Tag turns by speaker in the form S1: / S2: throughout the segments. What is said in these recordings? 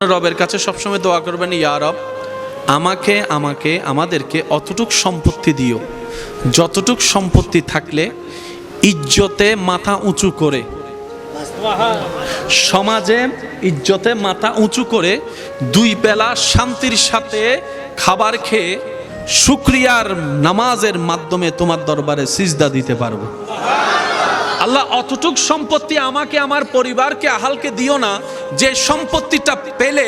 S1: রবের কাছে সবসময় দোয়া করবেন, ইয়া রব, আমাকে আমাকে, আমাদেরকে অতটুক সম্পত্তি দিও। যতটুক সম্পত্তি থাকলে ইজ্জতে মাথা উঁচু করে, সমাজে ইজ্জতে মাথা উঁচু করে দুই বেলা শান্তির সাথে খাবার খেয়ে শুক্রিয়ার নামাজের মাধ্যমে তোমার দরবারে সিজদা দিতে পারব। আল্লাহ অতটুক সম্পত্তি আমাকে, আমার পরিবারকে, আহালকে দিও না যে সম্পত্তিটা পেলে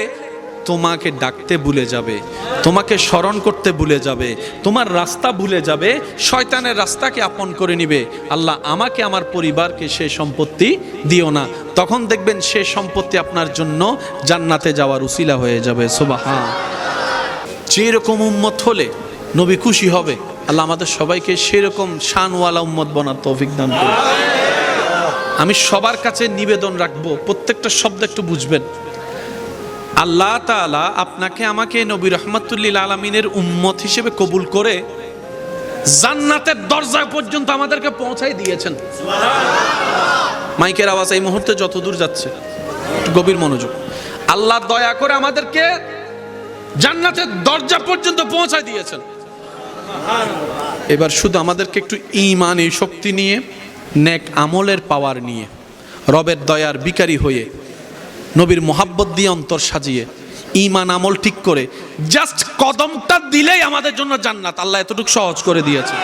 S1: তোমাকে ডাকতে ভুলে যাবে, তোমাকে স্মরণ করতে ভুলে যাবে, তোমার রাস্তা ভুলে যাবে, শয়তানের রাস্তাকে আপন করে নিবে। আল্লাহ আমাকে, আমার পরিবারকে সে সম্পত্তি দিও না। তখন দেখবেন সে সম্পত্তি আপনার জন্য জান্নাতে যাওয়ার উসিলা হয়ে যাবে। সুবাহা যেরকম উম্মত হলে নবী খুশি হবে। আল্লাহ আমাদের সবাইকে সেরকম শানওয়ালা উম্মত বনার তৌফিক দান করুন। আমি সবার কাছে নিবেদন রাখব, প্রত্যেকটা শব্দ একটু বুঝবেন। আল্লাহ তাআলা আপনাকে আমাকে নবী রহমতুল্লিল আলমিনের উম্মত হিসেবে কবুল করে জান্নাতের দরজা পর্যন্ত আমাদেরকে পৌঁছাই দিয়েছেন। মাইকের আওয়াজ এই মুহূর্তে যত দূর যাচ্ছে গভীর মনোযোগ। আল্লাহ দয়া করে আমাদেরকে জান্নাতের দরজা পর্যন্ত পৌঁছায় দিয়েছেন। এবার শুধু আমাদেরকে একটু ইমান এই শক্তি নিয়ে, নেক আমলের পাওয়ার নিয়ে, রবের দয়ার বিকারী হয়ে, নবীর মোহাব্বত দিয়ে অন্তর সাজিয়ে ইমান আমল ঠিক করে, জাস্ট কদমটা দিলেই আমাদের জন্য জান্নাত। আল্লাহ এতটুকু সহজ করে দিয়েছে।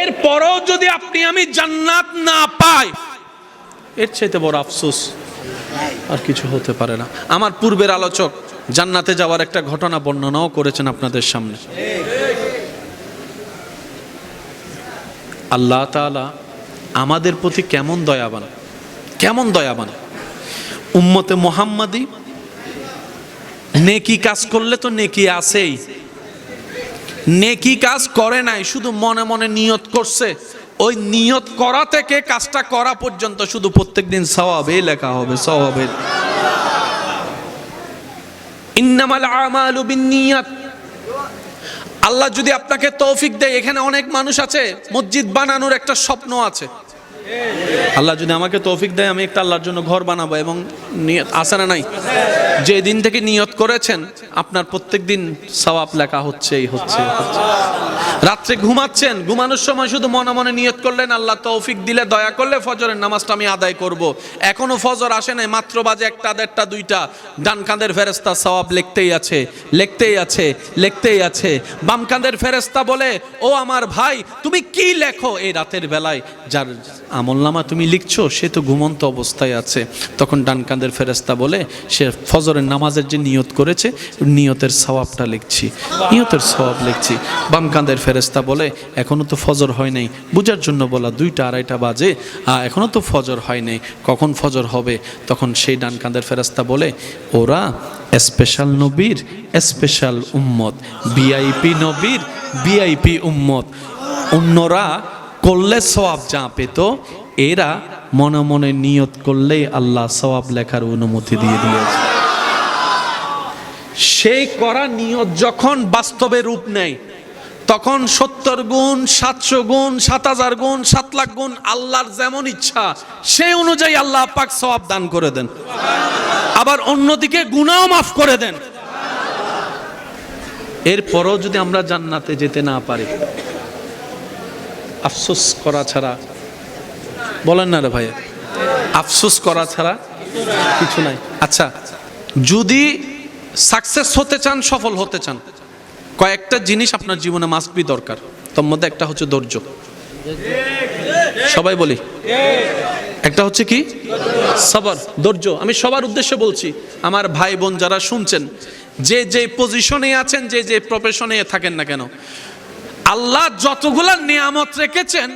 S1: এরপরও যদি আপনি আমি জান্নাত না পাই, এর চাইতে বড় আফসোস আর কিছু হতে পারে না। আমার পূর্বের আলোচক জান্নাতে যাওয়ার একটা ঘটনা বর্ণনাও করেছেন আপনাদের সামনে। আল্লাহ তাআলা আমাদের প্রতি কেমন দয়াবান কেমন দয়াবান। উম্মতে মোহাম্মদী, নেকি কাজ করলে তো নেকি আছেই। নেকি কাজ করে নাই, শুধু মনে মনে নিয়ত করছে। ওই নিয়ত করা থেকে কাজটা করা পর্যন্ত শুধু প্রত্যেকদিন স্বভাবেই লেখা হবে সওয়াবে আল্লাহ যদি আপনাকে তৌফিক দেয় এখানে অনেক মানুষ আছে মসজিদ বানানোর একটা স্বপ্ন আছে। আল্লাহ যদি আমাকে তৌফিক দেয়, আমি একটা আল্লাহর জন্য ঘর বানাবো এবং নিয়ত আছে না নাই যে দিন থেকে নিয়ত করেছেন, আপনার প্রত্যেক দিন সওয়াব লেখা হচ্ছেই হচ্ছে হচ্ছে। রাত্রে ঘুমাচ্ছেন, ঘুমানোর সময় শুধু মনে মনে নিয়ত করলেন, আল্লাহ তৌফিক দিলে দয়া করলে ফজরের নামাজটা আমি আদায় করব। এখনও ফজর আসে নাই, মাত্র বাজে একটা, দেড়টা, দুইটা ডান কাঁধের ফেরেস্তা সওয়াব লিখতেই আছে লিখতেই আছে লিখতেই আছে বাম কাঁধের ফেরেস্তা বলে, ও আমার ভাই, তুমি কি লেখো এই রাতের বেলায় যার আমলনামা তুমি লিখছো সে তো ঘুমন্ত অবস্থায় আছে। তখন ডান কাঁধের ফেরেস্তা বলে সে ফজরের নামাজের যে নিয়ত করেছে নিয়তের সওয়াবটা লিখছি। নিয়তের সওয়াব লিখছি। বাম কাঁধের ফেরেস্তা বলে এখনও তো ফজর হয় নাই। বুঝার জন্য বলা দুইটা আড়াইটা বাজে আহ, এখনও তো ফজর হয় নাই। কখন ফজর হবে? তখন সেই ডান কাঁধের ফেরেস্তা বলে ওরা স্পেশাল নবীর স্পেশাল উম্মত। ভিআইপি নবীর ভিআইপি উম্মত। অন্যরা করলে সওয়াব যা পেত, এরা মনে মনে নিয়ত করলেই আল্লাহ সওয়াব লেখার অনুমতি দিয়ে দিয়েছে। সেই করা নিয়ত যখন বাস্তবে রূপ নেয়, তখন সত্তর গুণ, সাতশো গুণ, সাত হাজার গুণ, সাত লাখ গুণ আল্লাহর যেমন ইচ্ছা, সেই অনুযায়ী আল্লাহ পাক সওয়াব দান করে দেন। আবার অন্যদিকে গুণাও মাফ করে দেন। এরপরও যদি আমরা জান্নাতে যেতে না পারি আফসোস করা ছাড়া, বলেন না রে ভাই আফসোস করা ছাড়া কিছু নাই। আচ্ছা যদি সাকসেস হতে চান, সফল হতে চান, কয়েকটা জিনিস আপনার জীবনে মাস্ট বি দরকার। তোর মধ্যে একটা হচ্ছে ধৈর্য। সবাই বলি। একটা হচ্ছে কি? সবার, ধৈর্য। আমি সবার উদ্দেশ্যে বলছি, আমার ভাই বোন যারা শুনছেন, যে যে পজিশনে আছেন, যে যে প্রফেশনে থাকেন না কেন আল্লাহ যতগুলা নিয়ামত রেখেছেন,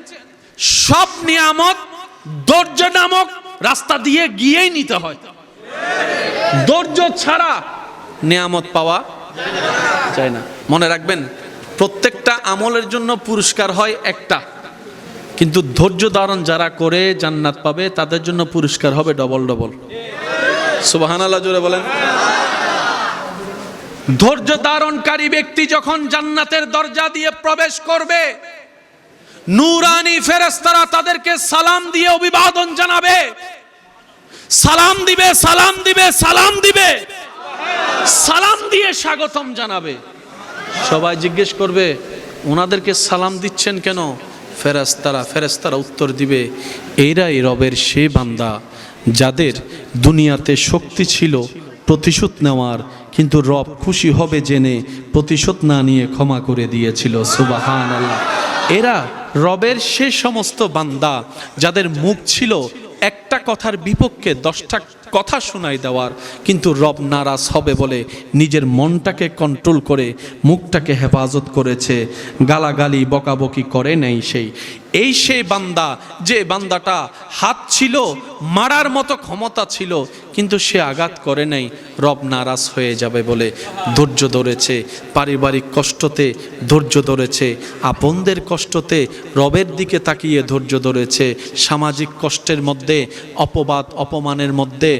S1: সব নিয়ামত ধৈর্য নামক রাস্তা দিয়ে গিয়েই নিতে হয়। ধৈর্য ছাড়া নিয়ামত পাওয়া যায় না। মনে রাখবেন, প্রত্যেকটা আমলের জন্য পুরস্কার হয় একটা, কিন্তু ধৈর্য ধারণ যারা করে জান্নাত পাবে, তাদের জন্য পুরস্কার হবে ডবল ডবল সুবাহান আল্লাহ জোরে বলেন। ধৈর্য ধারণকারী ব্যক্তি যখন জান্নাতের দরজা দিয়ে প্রবেশ করবে, নুরানি ফেরেস্তারা তাদেরকে সালাম দিয়ে অভিবাদন জানাবে। সালাম দিবে সালাম দিবে সালাম দিবে। সালাম দিয়ে স্বাগতম জানাবে। সবাই জিজ্ঞেস করবে, ওনাদেরকে সালাম দিচ্ছেন কেন? ফেরেস্তারা ফেরেস্তারা উত্তর দিবে এইরাই রবের সে বান্দা যাদের দুনিয়াতে শক্তি ছিল প্রতিশোধ নেওয়ার কিন্তু রব খুশি হবে জেনে প্রতিশোধ না নিয়ে ক্ষমা করে দিয়েছিল সুবাহান আল্লাহ এরা রবের সে সমস্ত বান্দা যাদের মুখ ছিল একটা কথার বিপক্ষে দশটা কথা শোনাই দেওয়ার, কিন্তু রব নারাজ হবে বলে নিজের মনটাকে কন্ট্রোল করে, মুখটাকে হেফাজত করেছে। গালাগালি, বকাবকি করে নেই সেই। এই সেই বান্দা, যে বান্দাটা হাত ছিল, মারার মতো ক্ষমতা ছিল, কিন্তু সে আঘাত করে নাই, রব নারাজ হয়ে যাবে বলে ধৈর্য ধরেছে। পারিবারিক কষ্টতে ধৈর্য ধরেছে, আপনদের কষ্টতে রবের দিকে তাকিয়ে ধৈর্য ধরেছে। সামাজিক কষ্টের মধ্যে, অপবাদ, অপমানের মধ্যে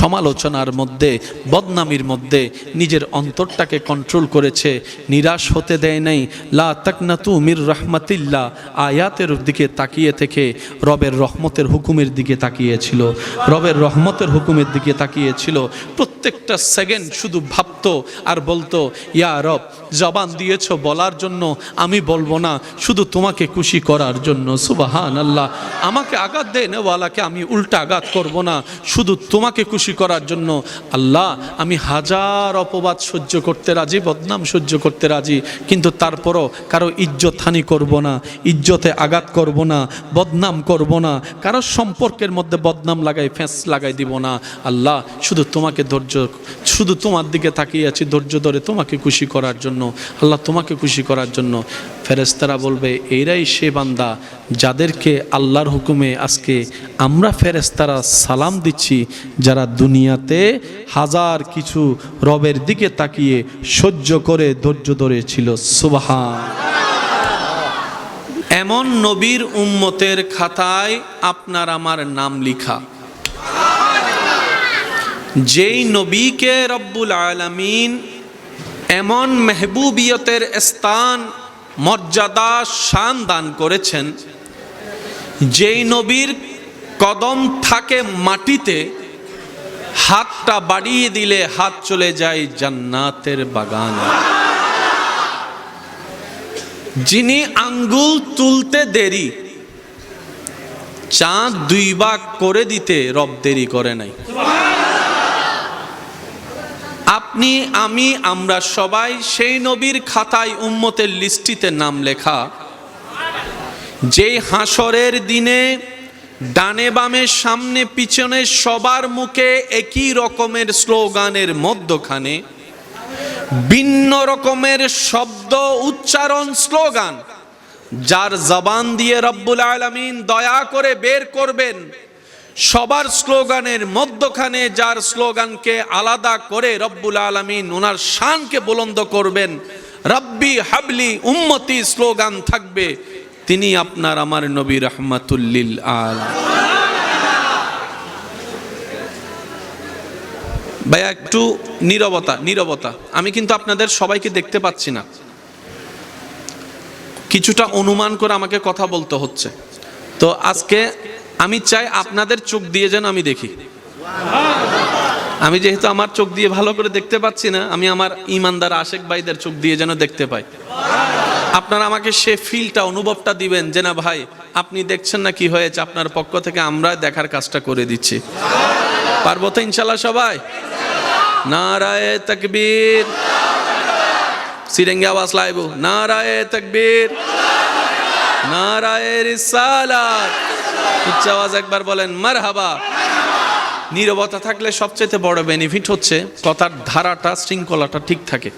S1: সমালোচনার মধ্যে, বদনামির মধ্যে নিজের অন্তরটাকে কন্ট্রোল করেছে, নিরাশ হতে দেয় নাই। লা তাকনাতু মির রহমাতিল্লাহ, আয়াতের দিকে তাকিয়ে থেকে রবের রহমতের হুকুমের দিকে তাকিয়েছিল। রবের রহমতের হুকুমের দিকে তাকিয়েছিল। প্রত্যেকটা সেকেন্ড শুধু ভাবতো আর বলতো, ইয়া রব, জবান দিয়েছ বলার জন্য, আমি বলব না, শুধু তোমাকে খুশি করার জন্য। সুবাহান আল্লাহ আমাকে আঘাত দেয় নেওয়ালাকে আমি উল্টা আঘাত করব না, শুধু তোমাকে খুশি করার জন্য, আল্লাহ, আমি হাজার অপবাদ সহ্য করতে রাজি, বদনাম সহ্য করতে রাজি, কিন্তু তারপরও কারও ইজ্জত হানি করব না, ইজ্জতে আঘাত করব না, বদনাম করব না, কারও সম্পর্কের মধ্যে বদনাম লাগাই, ফেঁস লাগাই দিব না। আল্লাহ, শুধু তোমাকে ধৈর্য, শুধু তোমার দিকে তাকিয়ে আছি, ধৈর্য ধরে তোমাকে খুশি করার জন্য, আল্লাহ তোমাকে খুশি করার জন্য। ফেরেস্তারা বলবে, এরাই সে বান্দা যাদেরকে আল্লাহর হুকুমে আজকে আমরা ফেরেস্তারা সালাম দিচ্ছি, যারা দুনিয়াতে হাজার কিছু রবের দিকে তাকিয়ে সহ্য করে, ধৈর্য ধরেছিল সুবাহা এমন নবীর উম্মতের খাতায় আপনার আমার নাম লিখা। যেই নবীকে রব্বুল আলামিন এমন মেহবুবিয়তের স্থান, মর্যাদা, শান দান করেছেন, যেই নবীর কদম থাকে মাটিতে হাতটা বাড়িয়ে দিলে হাত চলে যায় জান্নাতের বাগানে। যিনি আঙ্গুল তুলতে দেরি, চাঁদ দুই ভাগ করে দিতে রব দেরি করে নাই। আপনি, আমি, আমরা সবাই সেই নবীর খাতায় উম্মতের লিস্টিতে নাম লেখা যে হাসরের দিনে ডানে বামে, সামনে, পিছনে, সবার মুখে একই রকমের স্লোগানের মধ্যখানে ভিন্ন রকমের শব্দ উচ্চারণ স্লোগান, যার জবান দিয়ে রব্বুল আলামিন দয়া করে বের করবেন। সবার স্লোগানের মধ্যখানে যার স্লোগানকে আলাদা করে রব্বুল আলমিন ওনার শানকে বুলন্দ করবেন। রব্বি হাবলি উম্মতি স্লোগান থাকবে। তিনি আপনার আমার নবী রহমাতুল্লিল আল। ভাইয়া, একটু নীরবতা নীরবতা। আমি কিন্তু আপনাদের সবাইকে দেখতে পাচ্ছি না। কিছুটা অনুমান করে আমাকে কথা বলতে হচ্ছে। তো আজকে আমি চাই আপনাদের চোখ দিয়ে যেন আমি দেখি। আমি যেহেতু আমার চোখ দিয়ে ভালো করে দেখতে পাচ্ছি না, আমি আমার ইমানদার আশেক ভাইদের চোখ দিয়ে যেন দেখতে পাই। আপনারা আমাকে সে ফিলটা অনুভবটা দিবেন যে, না ভাই, আপনি দেখছেন না কি হয়েছে? আপনার পক্ষ থেকে আমরা দেখার কাজটা করে দিচ্ছি। পারব তো ইনশাল্লাহ সবাই? নারায় তকবীর। সিরেঙ্গে আওয়াজ লাইব। নারায় তকবীর। নারায় রিসালাত। উচ্চ আওয়াজ একবার বলেন, মারহাবা। নীরবতা থাকলে সবচেয়ে বড় বেনিফিট হচ্ছে কথার ধারাটা, শৃঙ্খলাটা ঠিক থাকে।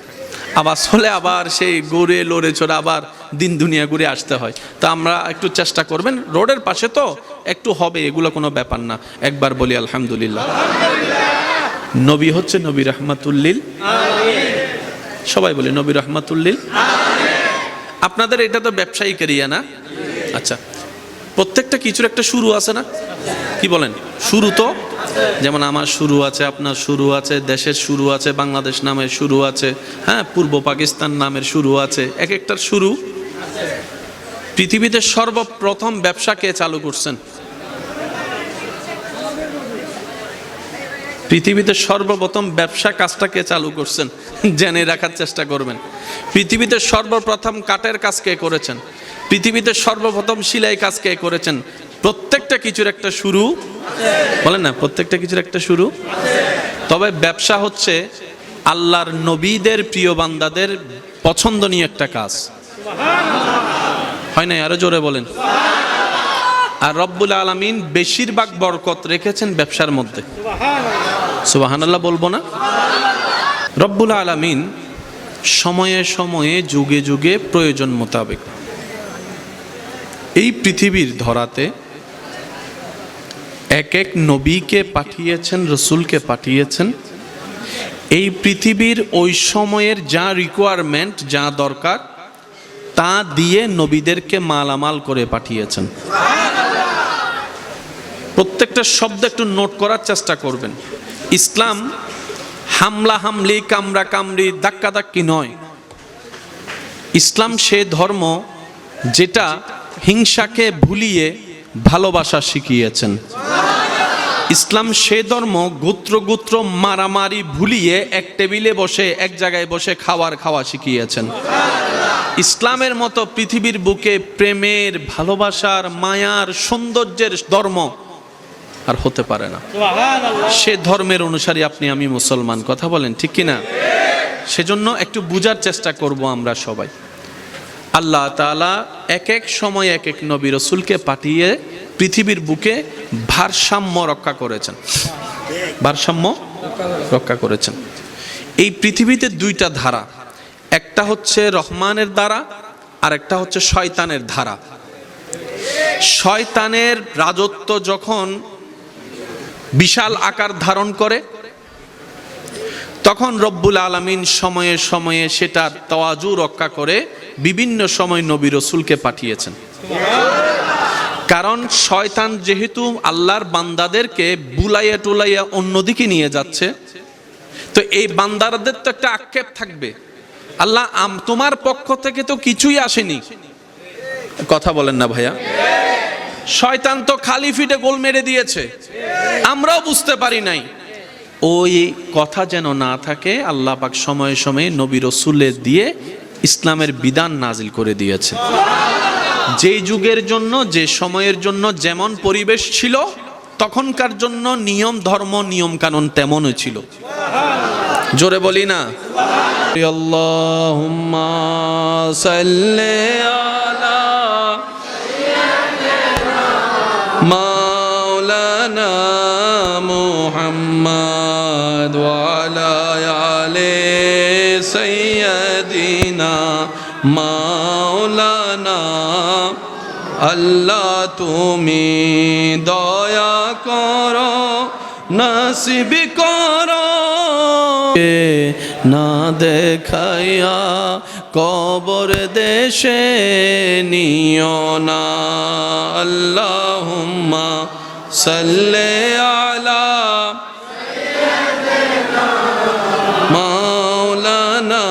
S1: আবার হলে আবার সেই গড়ে লড়ে চড়ে আবার দিন দুনিয়া ঘুরে আসতে হয়। তা আমরা একটু চেষ্টা করবেন। রোডের পাশে তো একটু হবে এগুলো কোনো ব্যাপার না। একবার বলি আলহামদুলিল্লাহ। নবী হচ্ছে নবী রহমাতুল্লিল। সবাই বলি নবী রহমাতুল্লিল। আপনাদের এটা তো ব্যবসায়িক এরিয়া না? আচ্ছা প্রত্যেকটা কিছুর একটা শুরু আছে না? কি বলেন? শুরু তো যেমন আমার শুরু আছে, আপনার শুরু আছে, দেশের শুরু আছে, বাংলাদেশ নামের শুরু আছে হ্যাঁ পূর্ব পাকিস্তান নামের শুরু আছে, এক একটার শুরু। পৃথিবীতে সর্বপ্রথম ব্যবসা কে চালু করছেন? পৃথিবীতে সর্বপ্রথম ব্যবসা কাজটাকে চালু করছেন? জেনে রাখার চেষ্টা করবেন। পৃথিবীতে সর্বপ্রথম কাঠের কাজ কে করেছেন? পৃথিবীতে সর্বপ্রথম সিলাই কাজ কে করেছেন? প্রত্যেকটা কিছুর একটা শুরু, বলেন না, প্রত্যেকটা কিছুর একটা শুরু। তবে ব্যবসা হচ্ছে আল্লাহর নবীদের প্রিয় বান্দাদের পছন্দনীয় একটা কাজ। হয় না আরও জোরে বলেন। আর রব্বুল আলমিন বেশিরভাগ বরকত রেখেছেন ব্যবসার মধ্যে। সুবাহানাল্লাহ বলব না? রব্বুল আলমিন সময়ে সময়ে, যুগে যুগে প্রয়োজন মোতাবেক এই পৃথিবীর ধরাতে এক এক নবীকে পাঠিয়েছেন, রসুলকে পাঠিয়েছেন। এই পৃথিবীর ওই সময়ের যা রিকোয়ারমেন্ট যা দরকার, তা দিয়ে নবীদেরকে মালামাল করে পাঠিয়েছেন। প্রত্যেকটা শব্দ একটু নোট করার চেষ্টা করবেন। ইসলাম হামলা, হামলি কামরা কামড়ি, ধাক্কা, ধাক্কি নয়। ইসলাম সে ধর্ম যেটা হিংসাকে ভুলিয়ে ভালোবাসা শিখিয়েছেন। ইসলাম সে ধর্ম গোত্র গোত্র মারামারি ভুলিয়ে এক টেবিলে বসে এক জায়গায় বসে খাওয়ার খাওয়া শিখিয়েছেন। ইসলামের মতো পৃথিবীর বুকে প্রেমের ভালোবাসার মায়ার সৌন্দর্যের ধর্ম আর হতে পারে না। সে ধর্মের অনুসারী আপনি আমি মুসলমান কথা বলেন ঠিক কিনা সেজন্য একটু বুঝার চেষ্টা করব আমরা সবাই। আল্লাহ তাআলা এক এক সময় এক এক নবী রসুলকে পাঠিয়ে পৃথিবীর বুকে ভারসাম্য রক্ষা করেছেন। ভারসাম্য রক্ষা করেছেন। এই পৃথিবীতে দুইটা ধারা। একটা হচ্ছে রহমানের দ্বারা আর একটা হচ্ছে শয়তানের ধারা। শয়তানের রাজত্ব যখন বিশাল আকার ধারণ করে, তখন রব্বুল আলমিন সময়ে সময়ে সেটার তওয়াজু রক্ষা করে বিভিন্ন সময় নবী রসুলকে পাঠিয়েছেন। কারণ শয়তান যেহেতু আল্লাহর বান্দাদেরকে বুলাইয়া টুলাইয়া অন্যদিকে নিয়ে যাচ্ছে, তো এই বান্দারদের তো একটা আক্ষেপ থাকবে। আল্লাহ তোমার পক্ষ থেকে তো কিছুই আসেনি। কথা বলেন না ভাইয়া। শয়তান তো খালি ফিটে গোল মেরে দিয়েছে। আমরাও বুঝতে পারি নাই। ওই কথা যেন না থাকে, আল্লাহ পাক সময়ে সময়ে নবী রসুলের দিয়ে ইসলামের বিধান নাজিল করে দিয়েছে। যেই যুগের জন্য, যে সময়ের জন্য যেমন পরিবেশ ছিল, তখনকার জন্য নিয়ম, ধর্ম, নিয়ম কানুন তেমনই ছিল। জোরে বলি না। মাওলানা মুহাম্মদ মাওলানা আল্লাহ তুমি দয়া করো, নসিব করো। না দেখাইয়া কবর দেশে নিও না। আল্লাহুম্মা সাল্লি আলা মাওলানা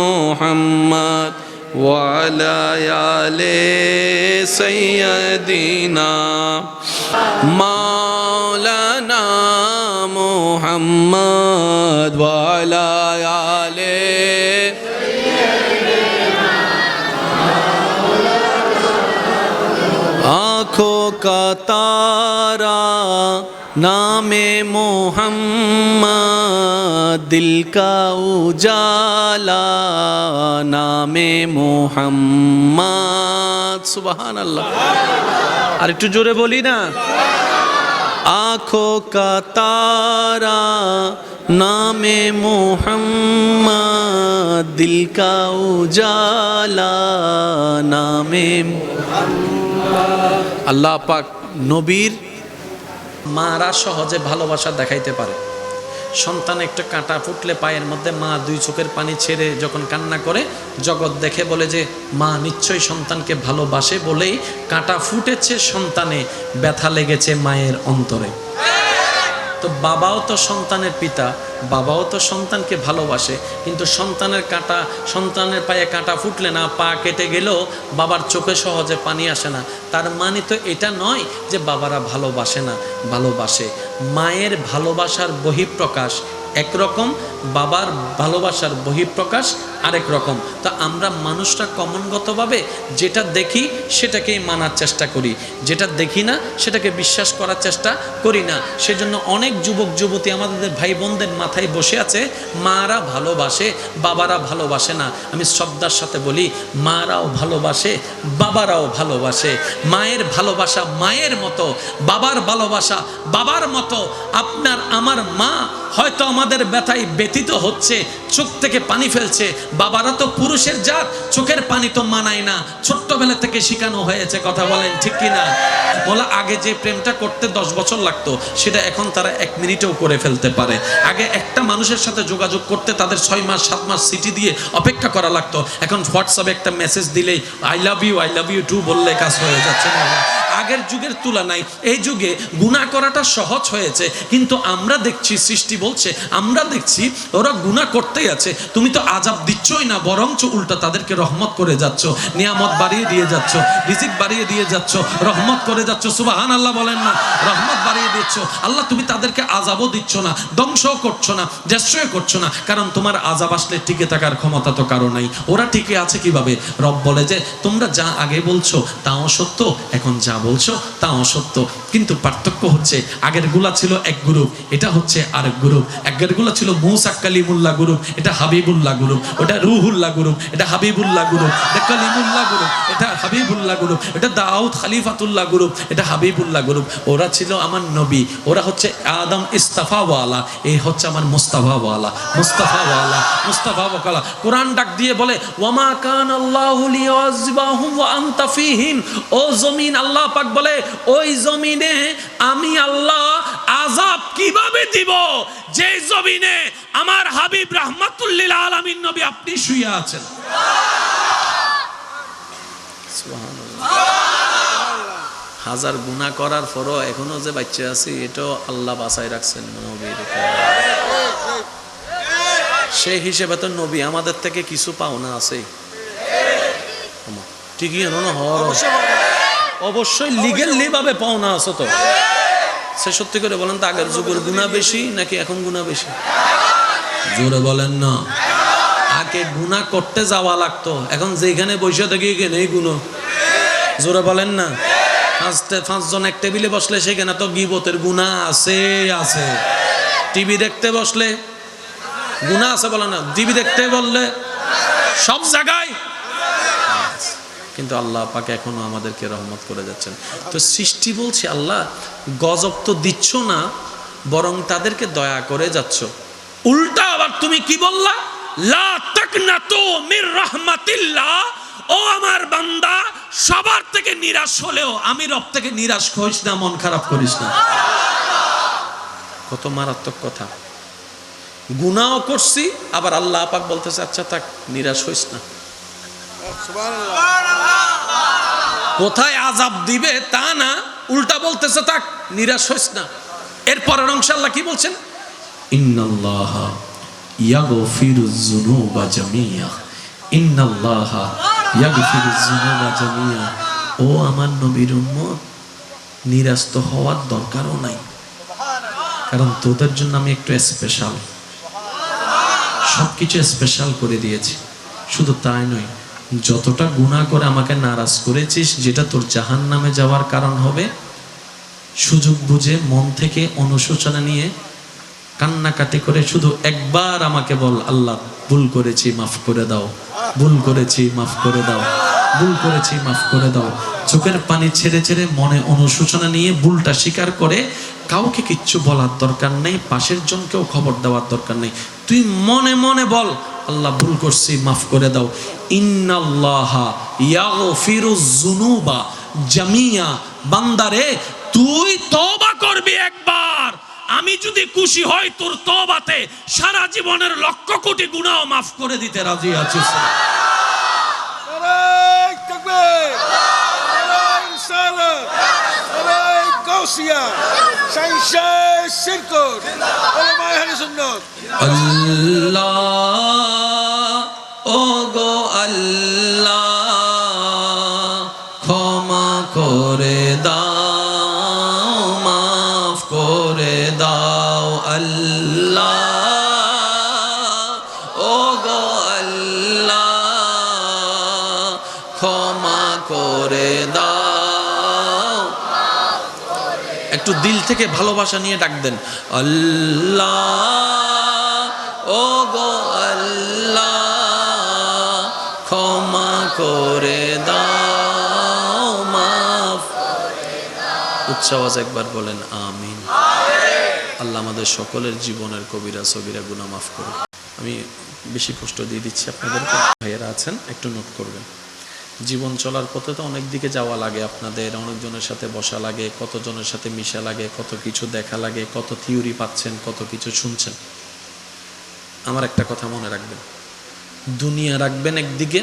S1: মুহাম্মদ ওয়ালা আলে সৈয়দিনা মুহাম্মদ আলে आँखों का तारा नाम मोहम्मद दिल का उजाला नाम मोहम्मद सुबहान अल्लाह अरे तू जोरे बोली ना आँखों का तारा नाम मोहम्मद दिल का उजाला नाम मोहम्मद আল্লাহ পাক নবীর মারা সহজে ভালোবাসা দেখাইতে পারে। সন্তান একটা কাঁটা ফুটলে পায়ের মধ্যে মা দুই চোখের পানি ছেড়ে যখন কান্না করে, জগৎ দেখে বলে যে, মা নিশ্চয়ই সন্তানকে ভালোবাসে বলেই কাঁটা ফুটেছে সন্তানে, ব্যথা লেগেছে মায়ের অন্তরে। তো বাবাও তো সন্তানের পিতা, বাবাও তো সন্তানকে ভালোবাসে, কিন্তু সন্তানের কাঁটা, সন্তানের পায়ে কাঁটা ফুটলে না, পা কেটে গেলেও বাবার চোখে সহজে পানি আসে না। তার মানে তো এটা নয় যে বাবারা ভালোবাসে না, ভালোবাসে। মায়ের ভালোবাসার বহিঃপ্রকাশ একরকম বাবার ভালোবাসার বহিঃপ্রকাশ আরেক রকম। তো আমরা মানুষরা কমনগতভাবে যেটা দেখি সেটাকেই মানার চেষ্টা করি। যেটা দেখি না সেটাকে বিশ্বাস করার চেষ্টা করি না। সেজন্য অনেক যুবক, যুবতী আমাদের ভাই বোনদের মাথায় বসে আছে, মারা ভালোবাসে, বাবারা ভালোবাসে না। আমি শ্রদ্ধার সাথে বলি, মারাও ভালোবাসে, বাবারাও ভালোবাসে। মায়ের ভালোবাসা মায়ের মতো, বাবার ভালোবাসা বাবার মতো। আপনার, আমার মা হয়তো আমাদের ব্যথায় ব্যতীত হচ্ছে, চোখ থেকে পানি ফেলছে। বাবারা তো পুরুষের জাত, চোখের পানি তো মানায় না। ছোট্টবেলা থেকে শেখানো হয়েছে কথা বলেন, ঠিক কি না বলা, আগে যে প্রেমটা করতে দশ বছর লাগতো, সেটা এখন তারা এক মিনিটেও করে ফেলতে পারে। আগে একটা মানুষের সাথে যোগাযোগ করতে তাদের ছয় মাস, সাত মাস সিটি দিয়ে অপেক্ষা করা লাগতো। এখন হোয়াটসঅ্যাপে একটা মেসেজ দিলেই I love you I love you too বললে কাজ হয়ে যাচ্ছে না। আগের যুগের তুলনায় এই যুগে গুণা করাটা সহজ হয়েছে। কিন্তু আমরা দেখছি, সৃষ্টি বলছে, আমরা দেখছি ওরা গুণা করতেই আছে। তুমি তো আজাব দিচ্ছই না, বরঞ্চ উল্টা তাদেরকে রহমত করে যাচ্ছ, নিয়ামত বাড়িয়ে দিয়ে যাচ্ছ, রিজিক বাড়িয়ে দিয়ে যাচ্ছ, রহমত করে যাচ্ছ। সুবাহান আল্লাহ বলেন না, রহমত বাড়িয়ে দিচ্ছ। আল্লাহ তুমি তাদেরকে আজাবও দিচ্ছ না, ধ্বংসও করছ না দেশয় করছ না, কারণ তোমার আজাব আসলে টিকে থাকার ক্ষমতা তো কারও নাই। ওরা টিকে আছে কীভাবে? রব বলে যে, তোমরা যা আগে বলছো, তাও সত্য, এখন যা বলছো তাও সত্য। কিন্তু পার্থক্য হচ্ছে আগেরগুলা ছিল এক গ্রুপ, এটা হচ্ছে আরেক গ্রুপ। আগেরগুলা ছিল মুসা কালিমুল্লাহ গ্রুপ, এটা হাবিবুল্লাহ গ্রুপ, ওটা রুহুল্লাহ গ্রুপ, এটা হাবিবুল্লাহ গ্রুপ, এটা কালিমুল্লাহ গ্রুপ, এটা হাবিবুল্লাহ গ্রুপ, এটা দাউদ খালিফাতুল্লাহ গ্রুপ, এটা হাবিবুল্লাহ গ্রুপ। ওরা ছিল আমার নবী, ওরা হচ্ছে আদম ইস্তাফাওয়ালা এই হচ্ছে আমার মুস্তাফাওয়ালা মুস্তাফাওয়ালা মুস্তাফাওয়ালা। কোরআন ডাক দিয়ে বলে, ওয়ামা কান আল্লাহু ও জমিন, আল্লাহ পাক বলে, ওই জমিনে আমি আল্লাহ আযাব কীভাবে দিব? যে জমিনে আমার হাবিব রাহমাতুল্লিল আলামিন নবী আপনি শুয়ে আছেন। হাজার গুণা করার পরও এখনও যে বাচ্চা আছি, এটাও আল্লাহ বাসায় রাখছেন নবীর সেই হিসেবে তো নবী আমাদের থেকে কিছু পাওনা আছে। ঠিকই না? হওয়ার অবশ্যই লিগেলি ভাবে পাওনা আছে তো। সে সত্যি করে বলেন তো আগের যুগের গুণা বেশি নাকি এখন গুণা বেশি? জোরে বলেন না। আগে গুণা করতে যাওয়া লাগতো এখন যেখানে বসে থাকি এখানেই গুণ জোরে বলেন না। পাঁচটা পাঁচজন এক টেবিলে বসলে সেখানে তো গিবতের গুণা আছে আছে। টিভি দেখতে বসলে গুণা আছে বলে না টিভি দেখতে বললে সব জায়গায় কিন্তু আল্লাহ পাকে এখনও আমাদেরকে রহমত করে যাচ্ছেন। তো সৃষ্টি বলছে, আল্লাহ, গজব তো দিচ্ছ না, বরং তাদেরকে দয়া করে যাচ্ছ। উল্টা আবার তুমি কি বললা? আমার বান্দা, সবার থেকে নিরাশ হলেও আমি রব থেকে নিরাশ হইস না, মন খারাপ করিস না। মারাত্মক কথা। করছি, আবার আল্লাহ পাক বলতেছে আচ্ছা থাক, নিরাশ হইস না। কোথায় আজাব দিবে তা না, উল্টা বলতেছে তাক নিরাশ হইস না। এরপরের অংশ আল্লাহ কি বলছেন? ইন্নাল্লাহ যুনুবা জামিয়া। ইন্নাল্লাহ যুনুবা জামিয়া। ও আমার নবীর উম্মত নিরাশ তো হওয়ার দরকারও নাই। কারণ তোদের জন্য আমি একটু স্পেশাল সবকিছু স্পেশাল করে দিয়েছি। শুধু তাই নয় যতটা গুণা করে আমাকে নারাজ করেছিস, যেটা তোর জাহান নামে যাওয়ার কারণ হবে, সুযোগ বুঝে মন থেকে অনুশোচনা নিয়ে কান্নাকাটি করে শুধু একবার আমাকে বল, আল্লাহ, ভুল করেছি, মাফ করে দাও। ভুল করেছি, মাফ করে দাও। ভুল করেছি, মাফ করে দাও। চোখের পানি ছেড়ে ছেড়ে মনে অনুশোচনা নিয়ে ভুলটা স্বীকার করে কাউকে কিচ্ছু বলার দরকার নেই, পাশের জনকেও খবর দেওয়ার দরকার নেই। তুই মনে মনে বল আল্লাহ ভুল করছি, মাফ করে দাও। ইন্নাল্লাহা জামিয়া, বান্দারে, তুই তওবা করবি একবার। আমি যদি খুশি হই তোর তওবাতে সারা জীবনের লক্ষ কোটি গুনাহ মাফ করে দিতে রাজি আছিস!
S2: গাউসিয়া শাইশাহ শিরকুট ওলামায়ে আহলে সুন্নাত
S1: আল্লাহ একটু দিল থেকে ভালোবাসা নিয়ে ডাক দেন। আল্লাহ ও গো আল্লাহ, ক্ষমা করে দাও, মাফ উচ্চ একবার বলেন, আমিন। আল্লাহ আমাদের সকলের জীবনের কবিরা সবিরা গুণা মাফ করুন আমি বেশি কষ্ট দিয়ে দিচ্ছি আপনাদেরকে। ভাইয়েরা আছেন, একটু নোট করবেন। জীবন চলার পথে তো অনেক দিকে যাওয়া লাগে আপনাদের, অনেকজনের সাথে বসা লাগে, কতজনের সাথে মিশা লাগে, কত কিছু দেখা লাগে, কত থিওরি পাচ্ছেন, কত কিছু শুনছেন। আমার একটা কথা মনে রাখবেন, দুনিয়া রাখবেন একদিকে,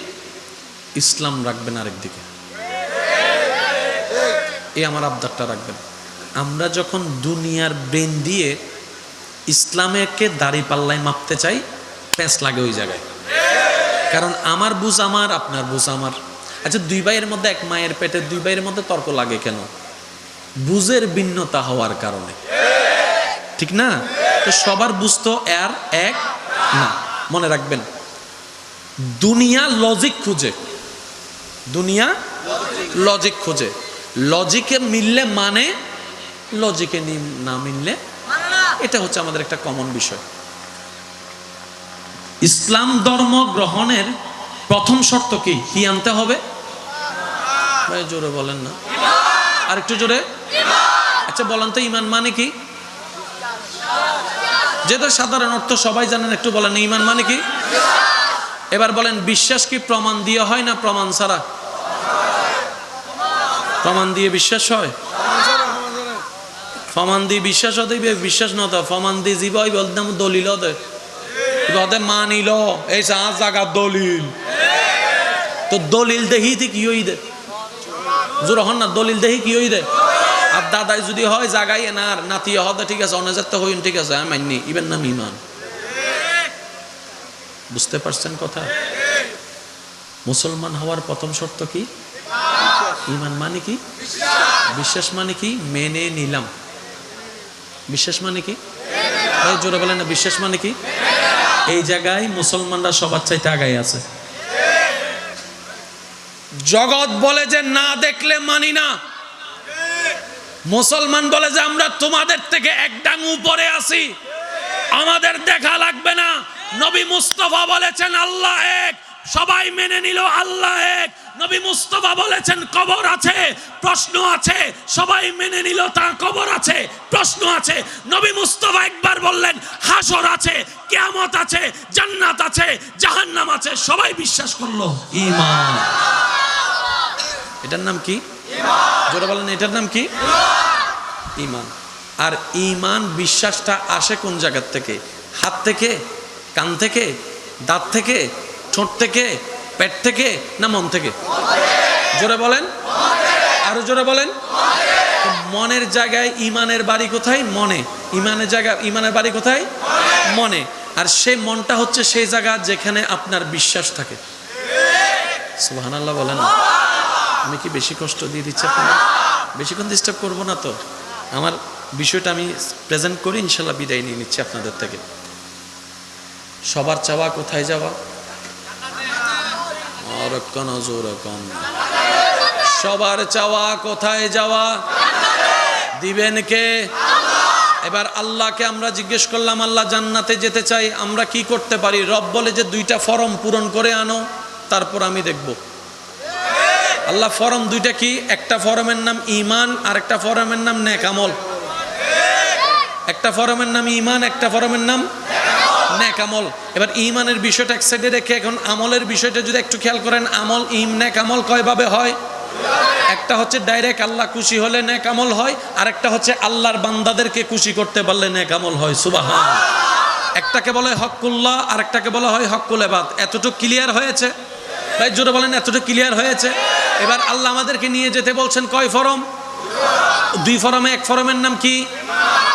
S1: ইসলাম রাখবেন আরেকদিকে। এই আমার আবদারটা রাখবেন। আমরা যখন দুনিয়ার ব্রেন দিয়ে ইসলামেকে দাড়ি পাল্লায় মাপতে চাই, প্যাঁচ লাগে ওই জায়গায়। কারণ আমার বুঝ আমার, আপনার বুঝ আমার। আচ্ছা দুই ভাইয়ের মধ্যে এক মায়ের পেটে দুই ভাইয়ের মধ্যে তর্ক লাগে কেন? বুঝের ভিন্নতা হওয়ার কারণে। ঠিক না? তো সবার বুঝ তো আর এক না। মনে রাখবেন, দুনিয়া লজিক খুঁজে। দুনিয়া লজিক খুঁজে। লজিকে মিললে মানে লজিকে না মিললে এটা হচ্ছে আমাদের একটা কমন বিষয়। ইসলাম ধর্ম গ্রহণের প্রথম শর্ত কি? কি আনতে হবে? ভাই জোরে বলেন না। আর একটু জোরে? আচ্ছা বলেন তো ইমান মানে কি? যেটা সাধারণ অর্থ সবাই জানেন, একটু বলেন ইমান মানে কি? এবার বলেন, বিশ্বাস কি প্রমাণ দিয়ে হয় না প্রমাণ ছাড়া? প্রমাণ দিয়ে বিশ্বাস হয়? প্রমাণ দিয়ে বিশ্বাস হতে বিশ্বাস না তো প্রমাণ দিয়ে জীবই বলতাম দলিল হতে মানিল, এই জাগা দলিল। তো দলিল দেহি তো কি হই দে জোর হন না, দলিল দেহি কি হই দে। আর দাদাই যদি হয়, জাগাই আর নাতি হতে ঠিক আছে অনেক যাতে হইন, ঠিক আছে, আমি মাননি ইবেন নাম ইমান। বুঝতে পারছেন কথা? মুসলমান হওয়ার প্রথম শর্ত কি? ইমান মানে কি? বিশ্বাস মানে কি? মেনে নিলাম। বিশ্বাস মানে কি? জোরে বলেন না, বিশ্বাস মানে কি? এই জায়গায় মুসলমানরা সবার চাইতে আগাই আছে। জগৎ বলে যে না দেখলে মানি না। মুসলমান বলে যে আমরা তোমাদের থেকে এক ডাং উপরে আছি। আমাদের দেখা লাগবে না। নবী মুস্তফা বলেছেন, আল্লাহ এক। সবাই মেনে নিল, আল্লাহ এক। নবী মুস্তফা বলেছেন, কবর আছে, প্রশ্ন আছে। সবাই মেনে নিল, তার কবর আছে, প্রশ্ন আছে। নবী মুস্তফা একবার বললেন হাসর আছে, কিয়ামত আছে, জান্নাত আছে, জাহান্নাম আছে। সবাই বিশ্বাস করল ইমান এটার নাম কি? জোরে বলেন, এটার নাম কি? ইমান। আর ইমান বিশ্বাসটা আসে কোন জায়গার থেকে? হাত থেকে, কান থেকে, দাঁত থেকে, ঠোঁট থেকে, পেট থেকে না মন থেকে? জোরে বলেন। আরও জোরে বলেন। মনের জায়গায় ইমানের বাড়ি কোথায়? মনে। ইমানের জায়গা, ইমানের বাড়ি কোথায়? মনে। আর সেই মনটা হচ্ছে সেই জায়গা যেখানে আপনার বিশ্বাস থাকে। সুবহানাল্লাহ বলেন না। আমি কি বেশি কষ্ট দিয়ে দিচ্ছি আপনাকে? বেশিক্ষণ ডিস্টার্ব করব না তো। আমার বিষয়টা আমি প্রেজেন্ট করি, ইনশাল্লাহ বিদায় নিয়ে নিচ্ছি আপনাদের থেকে। সবার চাওয়া কোথায় যাওয়া? সবার চাওয়া কোথায় যাওয়া? দিবেন কে? এবার আল্লাহকে আমরা জিজ্ঞেস করলাম, আল্লাহ জান্নাতে যেতে চাই, আমরা কি করতে পারি? রব বলে যে দুইটা ফরম পূরণ করে আনো, তারপর আমি দেখব। আল্লাহ ফরম দুইটা কি? একটা ফরমের নাম ইমান আর একটা ফরমের নাম নেকামল একটা ফরমের নাম ইমান একটা ফরমের নাম নেকামল এবার ইমানের বিষয়টা এক সাইডে রেখে এখন আমলের বিষয়টা যদি একটু খেয়াল করেন, আমল ইম নেকামল কয়ভাবে হয়? একটা হচ্ছে ডাইরেক্ট আল্লাহ খুশি হলে নেকামল হয়, আর একটা হচ্ছে আল্লাহর বান্দাদেরকে খুশি করতে পারলে নেকামল হয়। সুবাহান। একটাকে বলা হকুল্লাহ আর একটাকে বলা হয় হকুল এবাদ এতটুকু ক্লিয়ার হয়েছে? ভাই, জোরে বলেন, এতটুকু ক্লিয়ার হয়েছে? এবার আল্লাহ আমাদেরকে নিয়ে যেতে বলছেন কয় ফরম? দুই ফরমে, এক ফরমের নাম কি?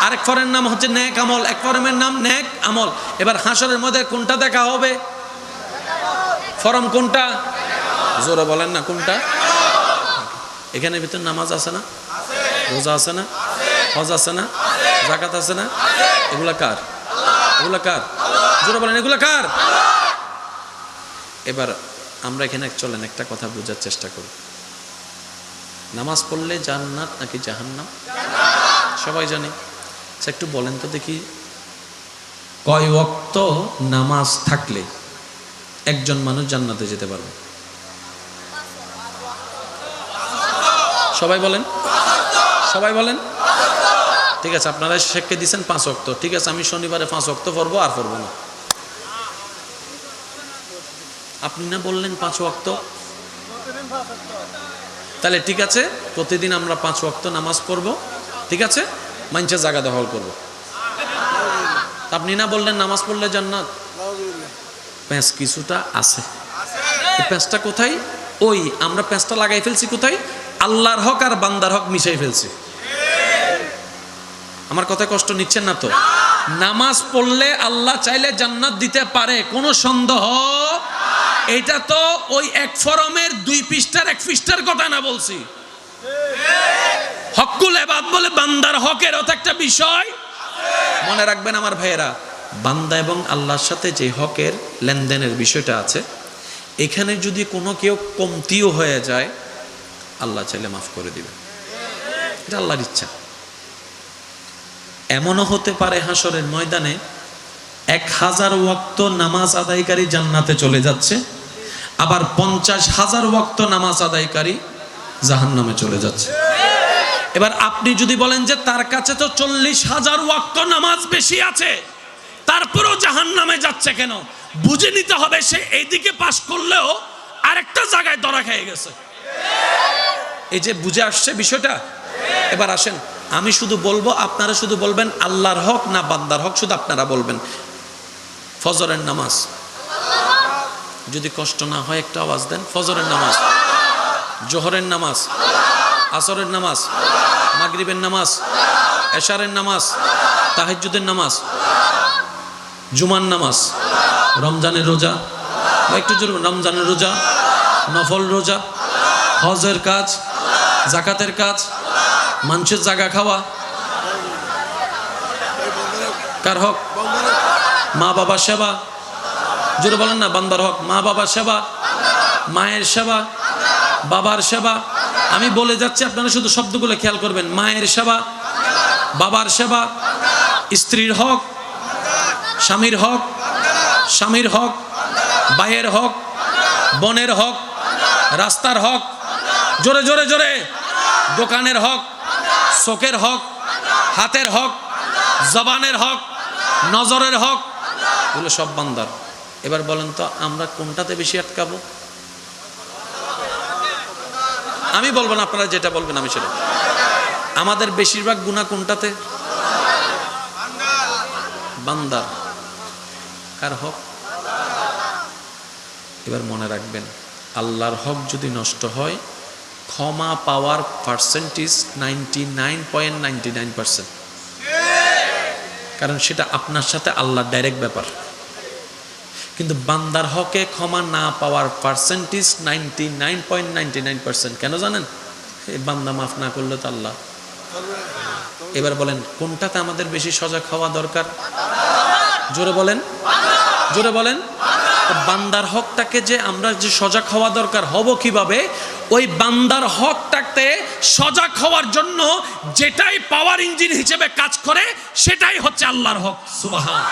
S1: আরেক ফরের নাম হচ্ছে ন্যাক আমল, এক ফরমের নাম ন্যাক আমল। এবার হাসরের মধ্যে কোনটা দেখা হবে? ফরম কোনটা? জোরে বলেন না, কোনটা? এখানে ভিতর নামাজ আছে না? রোজা আছে না? হজ আছে না? জাকাত আছে না? এগুলা কার? এগুলা কার? জোরে বলেন, এগুলা কার? এবার আমরা এখানে চলেন একটা কথা বোঝার চেষ্টা করি। নামাজ পড়লে জান্নাত নাকি জাহান্নাম? সবাই জানে। আচ্ছা, একটু বলেন তো দেখি। কয় ওয়াক্ত নামাজ থাকলে একজন মানুষ জান্নাতে যেতে পারবে? সবাই বলেন? সবাই বলেন? ঠিক আছে আপনারা শেখকে দিচ্ছেন পাঁচ অক্ত ঠিক আছে আমি শনিবারে পাঁচ অক্ত পড়ব আর পড়ব না। আপনি না বললেন পাঁচ অক্ত তাহলে ঠিক আছে, প্রতিদিন আমরা পাঁচ অক্ত নামাজ পড়ব, ঠিক আছে? মানুষের জায়গা দখল করব। আপনি না বললেন নামাজ পড়লে জান্নাত? প্যাঁচ কিছুটা আছে। প্যাঁচটা কোথায়? ওই, আমরা প্যাঁচটা লাগাই ফেলছি কোথায়? আল্লাহর হক আর বান্দার হক মিশাই ফেলছি। আমার কথা কষ্ট নিচ্ছেন না তো? নামাজ পড়লে আল্লাহ চাইলে জান্নাত দিতে পারে, কোনো সন্দেহ এটা তো ওই এক ফরমের দুই পৃষ্ঠার এক পৃষ্ঠার কথা না বলছি। হকুল এবাদ বলে বান্দার হকেরও তো একটা বিষয়। মনে রাখবেন আমার ভাইয়েরা, বান্দা এবং আল্লাহর সাথে যে হকের লেনদেনের বিষয়টা আছে, এখানে যদি কোনো কেউ কমতিও হয়ে যায়, আল্লাহ চাইলে মাফ করে দিবে এটা আল্লাহর ইচ্ছা। এমনও হতে পারে হাসরের ময়দানে এক হাজার ওয়াক্ত নামাজ আদায়কারী জান্নাতে চলে যাচ্ছে, আবার পঞ্চাশ হাজার ওয়াক্ত নামাজ আদায়কারী জাহান্নামে চলে যাচ্ছে। এবার আপনি যদি বলেন যে তার কাছে তো চল্লিশ হাজার ওয়াক্ত নামাজ বেশি আছে, তারপরেও জাহান নামে যাচ্ছে কেন? বুঝে নিতে হবে সে এইদিকে পাশ করলেও আরেকটা জায়গায় ধরা খেয়ে গেছে। এই যে বুঝে আসছে বিষয়টা? এবার আসেন, আমি শুধু বলব, আপনারা শুধু বলবেন আল্লাহর হক না বান্দার হক, শুধু আপনারা বলবেন। ফজরের নামাজ। যদি কষ্ট না হয় একটা আওয়াজ দেন, ফজরের নামাজ। জোহরের নামাজ। আসরের নামাজ। মাগরিবের নামাজ। এশারের নামাজ। তাহিজুদের নামাজ। জুমার নামাজ। রমজানের রোজা। একটু রমজানের রোজা। নফল রোজা। হজের কাজ। জাকাতের কাজ। মানুষের জায়গা খাওয়া। কার হক? মা বাবার সেবা। জোরে বলেন না, বান্দার হক। মা বাবার সেবা, মায়ের সেবা, বাবার সেবা। আমি বলে যাচ্ছি, আপনারা শুধু শব্দগুলো খেয়াল করবেন। মায়ের সেবা, বাবার সেবা, স্ত্রীর হক, স্বামীর হক স্বামীর হক, ভাইয়ের হক, বনের হক, রাস্তার হক, জোরে জোরে জোরে। দোকানের হক, চোখের হক, হাতের হক, জবানের হক, নজরের হক এগুলো সব বান্দার। এবার বলেন তো, আমরা কোনটাতে বেশি আটকাবো? আমি বলব না, আপনারা যেটা বলবেন আমি সেটা। আমাদের বেশিরভাগ গুণা কোনটাতে? বান্দার। কার হক? এবার মনে রাখবেন, আল্লাহর হক যদি নষ্ট হয়, ক্ষমা পাওয়ার percentage ninety nine point ninety nine percent কারণ সেটা আপনার সাথে আল্লাহ ডাইরেক্ট ব্যাপার। কিন্তু বান্দার হকে ক্ষমা না পাওয়ার percentage ninety nine point ninety nine percent কেন জানেন? এই বান্দা মাফ না করলে তো আল্লাহ। এবার বলেন, কোনটাতে আমাদের বেশি সজাগ হওয়া দরকার? জোরে বলেন। জোরে বলেন। বান্দার হকটাকে যে আমরা যে সজাগ হওয়া দরকার হব কীভাবে, ওই বান্দার হকটাকে সজাগ হওয়ার জন্য যেটাই পাওয়ার ইঞ্জিন হিসেবে কাজ করে, সেটাই হচ্ছে আল্লাহর হক। সুবাহান।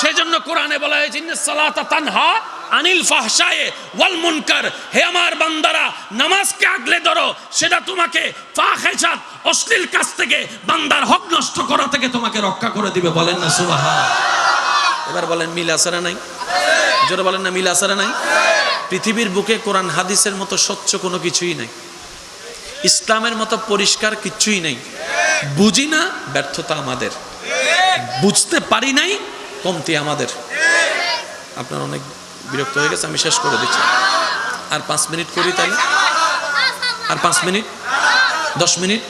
S1: সেজন্য কোরআনে বলা হয়েছে সালাতা তানহা আনিল ফাহশায়ে ওয়াল মুনকার। হে আমার বান্দারা, নামাজকে আগলে ধরো, সেটা তোমাকে ফাহেসাত অশ্লীল কাজ থেকে, বান্দার হক নষ্ট করা থেকে তোমাকে রক্ষা করে দিবে। বলেন না, সুবাহান। এবার বলেন, মিল আসারা নাই? জোরে বলেন না, মিল আসারা নাই? পৃথিবীর বুকে কোরআন হাদিসের মতো স্বচ্ছ কোনো কিছুই নাই। ইসলামের মতো পরিষ্কার কিছুই নেই। বুঝি না, ব্যর্থতা আমাদের। বুঝতে পারি নাই, কমতি আমাদের। আপনার অনেক বিরক্ত হয়ে গেছে, আমি শেষ করে দিচ্ছি। আর পাঁচ মিনিট করি তাহলে? আর পাঁচ মিনিট? দশ মিনিট?